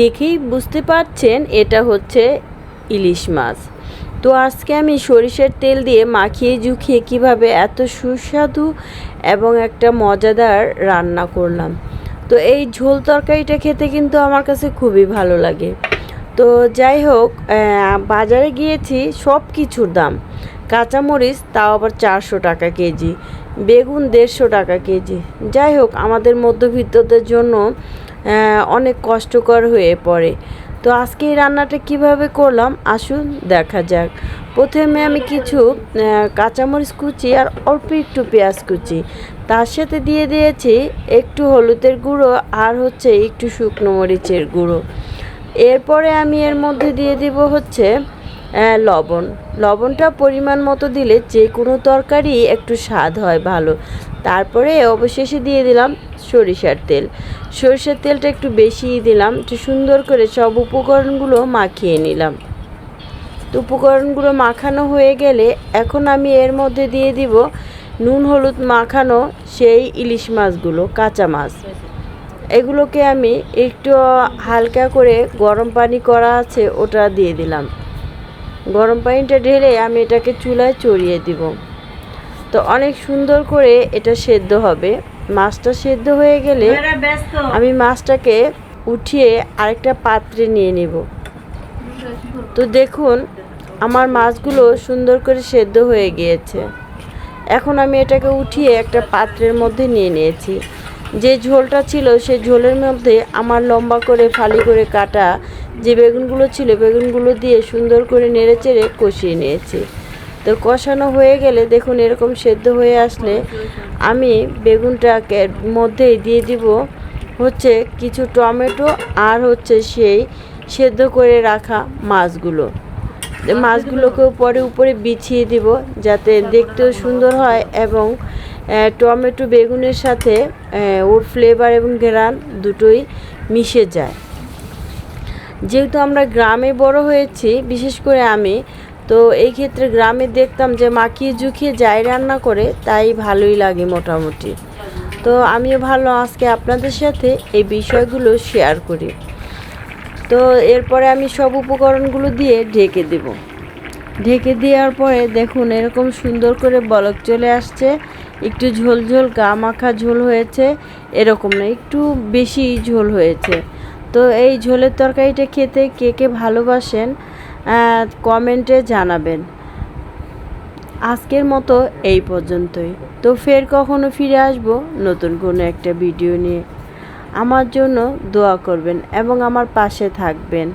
দেখেই বুঝতে পারছেন এটা হচ্ছে ইলিশ মাছ। তো আজকে আমি সরিষার তেল দিয়ে মাখিয়ে জুখিয়ে কীভাবে এত সুস্বাদু এবং একটা মজাদার রান্না করলাম। তো এই ঝোল তরকারিটা খেতে কিন্তু আমার কাছে খুবই ভালো লাগে। তো যাই হোক বাজারে গিয়েছি সব কিছুর দাম। কাঁচামরিচ, তাও আবার চারশো টাকা কেজি। বেগুন দেড়শো টাকা কেজি। যাই হোক, আমাদের মধ্যবিত্তদের জন্য অনেক কষ্টকর হয়ে পড়ে। তো আজকে এই রান্নাটা কীভাবে করলাম, আসুন দেখা যাক। প্রথমে আমি কিছু কাঁচামরিচ কুচি আর অল্প একটু পেঁয়াজ কুচি। তার সাথে দিয়ে দিয়েছি একটু হলুদের গুঁড়ো আর হচ্ছে একটু শুকনো মরিচের গুঁড়ো। এরপরে আমি এর মধ্যে দিয়ে দিব হচ্ছে লবণ। লবণটা পরিমাণ মতো দিলে যে কোনো তরকারি একটু স্বাদ হয় ভালো। তারপরে অবশেষে দিয়ে দিলাম সরিষার তেল। সরিষার তেলটা একটু বেশিই দিলাম, একটু সুন্দর করে সব উপকরণগুলো মাখিয়ে নিলাম। তো উপকরণগুলো মাখানো হয়ে গেলে এখন আমি এর মধ্যে দিয়ে দিব নুন, হলুদ মাখানো সেই ইলিশ মাছগুলো, কাঁচা মাছ। এগুলোকে আমি একটু হালকা করে গরম পানি করা আছে, ওটা দিয়ে দিলাম। গরম পানিটা ঢেলে আমি এটাকে চুলায় চড়িয়ে দিব। তো অনেক সুন্দর করে এটা সেদ্ধ হবে। মাছটা সেদ্ধ হয়ে গেলে আমি মাছটাকে উঠিয়ে আরেকটা পাত্রে নিয়ে নেব। তো দেখুন আমার মাছগুলো সুন্দর করে সেদ্ধ হয়ে গিয়েছে। এখন আমি এটাকে উঠিয়ে একটা পাত্রের মধ্যে নিয়ে নিয়েছি। যে ঝোলটা ছিল সেই ঝোলের মধ্যে আমার লম্বা করে ফালি করে কাটা যে বেগুনগুলো ছিল, বেগুনগুলো দিয়ে সুন্দর করে নেড়ে চেড়ে কষিয়ে নিয়েছি। তো কষানো হয়ে গেলে দেখুন এরকম সেদ্ধ হয়ে আসলে আমি বেগুনটাকে মধ্যেই দিয়ে দিব হচ্ছে কিছু টমেটো আর হচ্ছে সেই সেদ্ধ করে রাখা মাছগুলো। মাছগুলোকেও পরে উপরে বিছিয়ে দিব যাতে দেখতেও সুন্দর হয় এবং টমেটো, বেগুনের সাথে ওর ফ্লেভার এবং ঘেরান দুটোই মিশে যায়। যেহেতু আমরা গ্রামে বড় হয়েছি, বিশেষ করে আমি, তো এই ক্ষেত্রে গ্রামে দেখতাম যে মাখিয়ে জুখিয়ে যাই রান্না করে, তাই ভালোই লাগে মোটামুটি। তো আমিও ভালো আজকে আপনাদের সাথে এই বিষয়গুলো শেয়ার করি। তো এরপরে আমি সব উপকরণগুলো দিয়ে ঢেকে দেব। ঢেকে দেওয়ার পরে দেখুন এরকম সুন্দর করে বলক চলে আসছে। একটু ঝোল ঝোল গা মাখা ঝোল হয়েছে, এরকম না, একটু বেশি ঝোল হয়েছে। তো এই ঝোলের তরকারিটা খেতে কে কে ভালোবাসেন কমেন্টে জানাবেন। আজকের মতো এই পর্যন্তই। তো ফের কখনো ফিরে আসব নতুন কোনো একটা ভিডিও নিয়ে। আমার জন্য দোয়া করবেন এবং আমার পাশে থাকবেন।